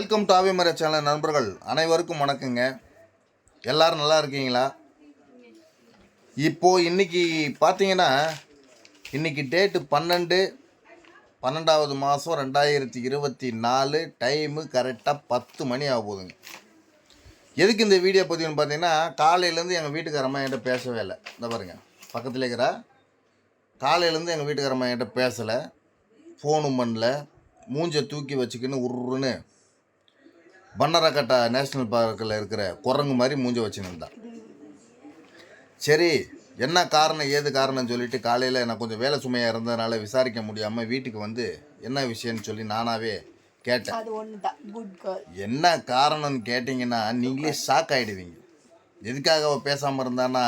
Welcome to ஆவிமர channel நண்பர்கள். அனைவருக்கும் வணக்கங்க. எல்லாரும் நல்லா இருக்கீங்களா? இப்போது இன்னைக்கு பார்த்தீங்கன்னா இன்றைக்கி டேட்டு பன்னெண்டு பன்னெண்டாவது மாதம் ரெண்டாயிரத்தி இருபத்தி நாலு டைமு கரெக்டாக பத்து மணி ஆக போகுதுங்க. எதுக்கு இந்த வீடியோ பதிவுன்னு பார்த்தீங்கன்னா காலையிலேருந்து எங்கள் வீட்டுக்காரம்மா என்கிட்ட பேசவே இல்லை. இந்த பாருங்கள் பக்கத்தில் இருக்கிறா காலையிலேருந்து எங்கள் வீட்டுக்காரம்மா என்கிட்ட பேசலை ஃபோனும் பண்ணல மூஞ்சை தூக்கி வச்சுக்கின்னு உருன்னு பன்னரக்கட்டா நேஷ்னல் பார்க்கில் இருக்கிற குரங்கு மாதிரி மூஞ்ச வச்சுன்னு சரி என்ன காரணம் ஏது காரணம்னு சொல்லிட்டு காலையில் நான் கொஞ்சம் வேலை சுமையாக இருந்ததுனால விசாரிக்க முடியாமல் வீட்டுக்கு வந்து என்ன விஷயம்னு சொல்லி நானாவே கேட்டேன். என்ன காரணம்னு கேட்டிங்கன்னா நீங்களே ஷாக் ஆகிடுவீங்க எதுக்காக அவள் பேசாமல் இருந்தான்னா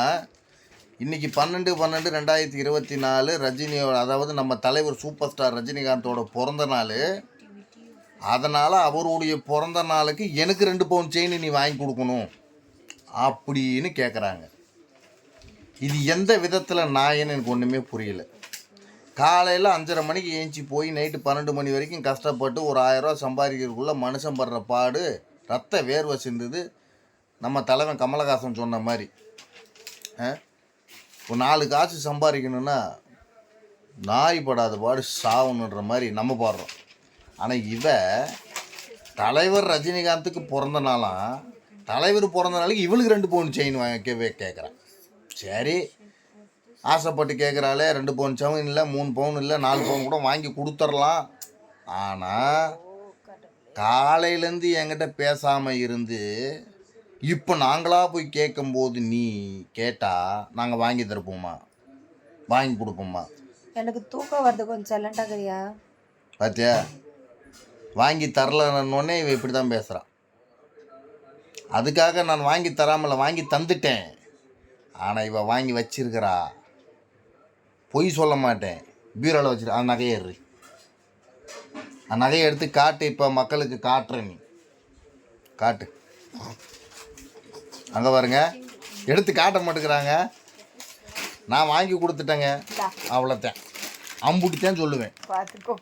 இன்னைக்கு பன்னெண்டு பன்னெண்டு ரெண்டாயிரத்தி இருபத்தி நாலு ரஜினியோட அதாவது நம்ம தலைவர் சூப்பர் ஸ்டார் ரஜினிகாந்தோட பிறந்த நாள் அதனால் அவருடைய பிறந்த நாளுக்கு எனக்கு ரெண்டு பவுன் செயின் நீ வாங்கி கொடுக்கணும் அப்படின்னு கேட்குறாங்க இது எந்த விதத்தில் நாயன்னு எனக்கு ஒன்றுமே புரியல. காலையில் அஞ்சரை மணிக்கு ஏஞ்சி போய் நைட்டு பன்னெண்டு மணி வரைக்கும் கஷ்டப்பட்டு ஒரு ஆயிரரூவா சம்பாதிக்கிறதுக்குள்ளே மனுஷன் படுற பாடு ரத்த வேர்வை சிந்துது. நம்ம தலைவன் கமலஹாசன் சொன்ன மாதிரி. ஒரு நாலு காசு சம்பாதிக்கணும்னா நாய் படாத பாடு சாகணுன்ற மாதிரி நம்ம பாடுறோம். ஆனால் இவ தலைவர் ரஜினிகாந்துக்கு பிறந்த நாளாம் தலைவர் பிறந்த நாளைக்கு இவளுக்கு ரெண்டு பவுன் செயின் வாங்கவே கேட்குறான் சரி. ஆசைப்பட்டு கேட்குறாளே ரெண்டு பவுன் செயின் இல்லை மூணு பவுன் இல்லை நாலு பவுன் கூட வாங்கி கொடுத்துர்லாம். ஆனால் காலையிலேருந்து என்கிட்ட பேசாமல் இருந்து இப்போ நாங்களாக போய் கேட்கும்போது நீ கேட்டால் நாங்கள் வாங்கி தருப்போமா? வாங்கி கொடுப்போமா? எனக்கு தூக்கம் வருது கொஞ்சம் சைலண்டாக கரியா பாத்தியா? வாங்கி தரலன்னொடனே இவ இப்படி தான் பேசுகிறான் அதுக்காக நான் வாங்கி தராமல வாங்கி தந்துட்டேன். ஆனால் இவ வாங்கி வச்சிருக்கிறா. பொய் சொல்ல மாட்டேன். பீரோவில் வச்சிரு அந்த நகையை ஏறு அந்த நகையை எடுத்து காட்டு இப்போ மக்களுக்கு காட்டுற நீ. காட்டு. அங்கே பாருங்க. எடுத்து காட்ட மாட்டேங்கிறாங்க. நான் வாங்கி கொடுத்துட்டேங்க. அவ்வளோத்தான் அம்புட்டித்தான் சொல்லுவேன். பார்த்துக்கோ